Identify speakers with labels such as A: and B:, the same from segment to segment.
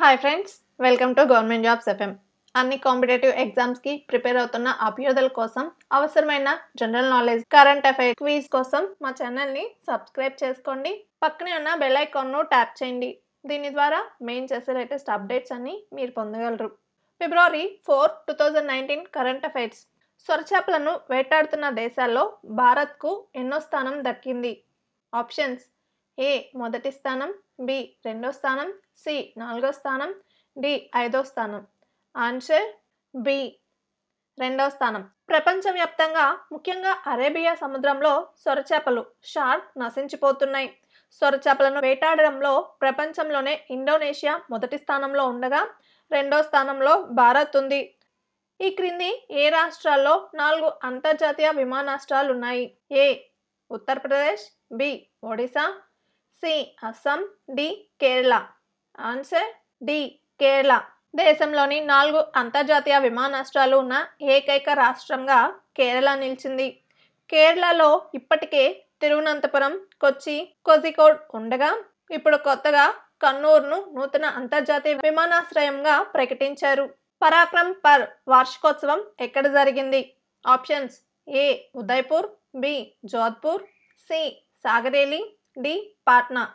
A: Hi friends welcome to government jobs FM అన్ని competitive ఎగ్జామ్స్కి prepare అవుతున్న అభ్యర్థుల కోసం అవసరమైన general knowledge current affair quiz కోసం మా ఛానల్ని సబ్స్క్రైబ్ చేసుకోండి. పక్కనే ఉన్న బెల్ ఐకాన్ను ట్యాప్ చేయండి. దీని ద్వారా మెయిన్ చేసే లేటెస్ట్ అప్డేట్స్ అన్ని మీరు పొందగలరు. February four two thousand nineteen current affairs సొరచేపలను వేటాడుతున్న దేశాల్లో భారత్కు ఎన్నో స్థానం దక్కింది. ఆప్షన్స్ ఏ మొదటి స్థానం బి రెండో స్థానం సి నాలుగో స్థానం డి ఐదో స్థానం. ఆన్సర్ బి రెండో స్థానం. ప్రపంచవ్యాప్తంగా ముఖ్యంగా అరేబియా సముద్రంలో సొరచేపలు షార్క్ నశించిపోతున్నాయి. సొరచేపలను వేటాడడంలో ప్రపంచంలోనే ఇండోనేషియా మొదటి స్థానంలో ఉండగా రెండో స్థానంలో భారత్ ఉంది. ఈ క్రింది ఏ రాష్ట్రాల్లో నాలుగు అంతర్జాతీయ విమానాశ్రయాలు ఉన్నాయి A Uttar Pradesh B Odisha C Assam D Kerala. Answer D Kerala. దేశంలోని నాలుగు అంతర్జాతీయ విమానాశ్రయాలు ఉన్న ఏకైక రాష్ట్రంగా కేరళ నిలిచింది. కేరళలో ఇప్పటికే తిరువనంతపురం కొచ్చి కోజికోడ్ ఉండగా ఇప్పుడు కొత్తగా కన్నూరును నూతన అంతర్జాతీయ విమానాశ్రయంగా ప్రకటించారు. పరాక్రమ్ పర్ వార్షికోత్సవం ఎక్కడ జరిగింది? Options A Udaipur B Jodhpur C Sagareli D Patna.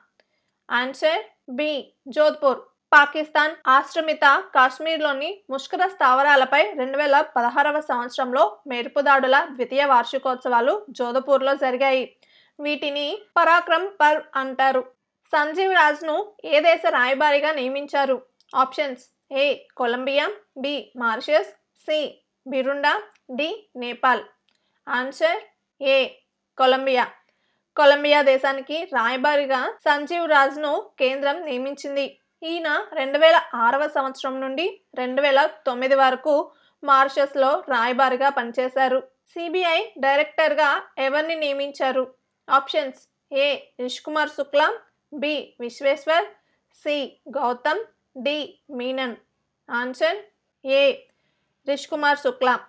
A: Answer B Jodhpur. Pakistan ఆశ్రమిత కాశ్మీర్లోని ముష్కర స్థావరాలపై రెండు వేల పదహారవ సంవత్సరంలో మెరుపుదాడుల ద్వితీయ వార్షికోత్సవాలు జోధపూర్లో జరిగాయి. వీటిని పరాక్రమ్ పర్ అంటారు. సంజీవ్ రాజ్ను ఏ దేశ రాయబారిగా నియమించారు? Options A Colombia B Mauritius C Rwanda D Nepal. Answer A Colombia. Colombia దేశానికి రాయబారిగా సంజీవ్ రాజ్ను కేంద్రం నియమించింది. ఈయన రెండు వేల ఆరవ సంవత్సరం నుండి రెండు వేల తొమ్మిది వరకు మారిషస్లో రాయబారిగా పనిచేశారు. సిబిఐ డైరెక్టర్గా ఎవరిని నియమించారు? Options A. Rishikumar Shukla B. Vishweshwar C. Gautam D. Menon. Answer A. Rishikumar Shukla.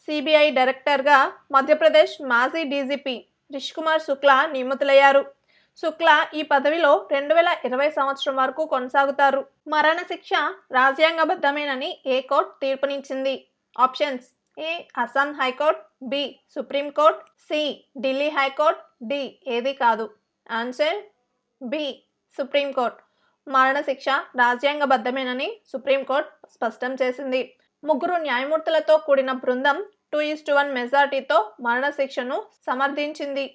A: CBI డైరెక్టర్గా మధ్యప్రదేశ్ మాజీ డీజీపీ రిష్ కుమార్ శుక్లా నియమితులయ్యారు. శుక్లా ఈ పదవిలో రెండు వేల ఇరవై సంవత్సరం వరకు కొనసాగుతారు. మరణశిక్ష రాజ్యాంగబద్ధమేనని ఏ court తీర్పునిచ్చింది? Options A. Assam high court B. Supreme court C. Delhi high court D. ఏది కాదు. Answer B. సుప్రీంకోర్టు మరణశిక్ష రాజ్యాంగబద్ధమేనని సుప్రీంకోర్టు స్పష్టం చేసింది. ముగ్గురు న్యాయమూర్తులతో కూడిన బృందం టూ ఈస్ టు వన్ మెజార్టీతో మరణశిక్షను సమర్థించింది.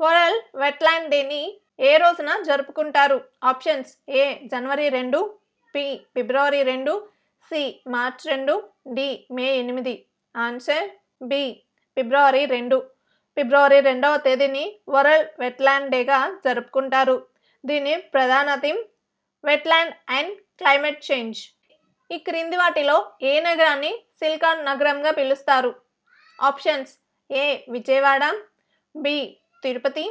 A: వరల్డ్ వెట్లాండ్ డేని ఏ రోజున జరుపుకుంటారు? ఆప్షన్స్ ఏ జనవరి రెండు పి ఫిబ్రవరి రెండు సి మార్చ్ రెండు డి మే ఎనిమిది. ఆన్సర్ బి ఫిబ్రవరి రెండు. ఫిబ్రవరి రెండవ తేదీని వరల్డ్ వెట్లాండ్ డేగా జరుపుకుంటారు. దీని ప్రధాన theme wetland and climate change. ఈ క్రింది వాటిలో ఏ నగరాన్ని సిల్కాన్ నగరంగా పిలుస్తారు? Options A Vijayawada B Tirupati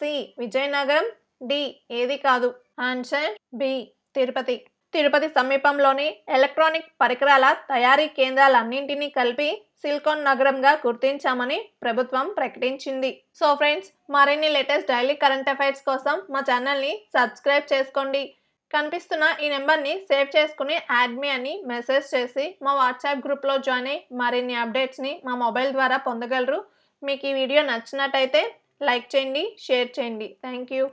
A: C Vizianagaram D ఏది కాదు. Answer B Tirupati. తిరుపతి సమీపంలోని ఎలక్ట్రానిక్ పరికరాల తయారీ కేంద్రాలన్నింటినీ కలిపి సిల్కాన్ నగరంగా గుర్తించామని ప్రభుత్వం ప్రకటించింది. సో ఫ్రెండ్స్ మరిన్ని లేటెస్ట్ డైలీ కరెంట్ అఫైర్స్ కోసం మా ఛానల్ని సబ్స్క్రైబ్ చేసుకోండి. కనిపిస్తున్న ఈ నెంబర్ని సేవ్ చేసుకుని యాడ్మీ అని మెసేజ్ చేసి మా వాట్సాప్ గ్రూప్లో జాయిన్ అయ్యి మరిన్ని అప్డేట్స్ని మా మొబైల్ ద్వారా పొందగలరు. మీకు ఈ వీడియో నచ్చినట్టయితే లైక్ చేయండి షేర్ చేయండి. Thank you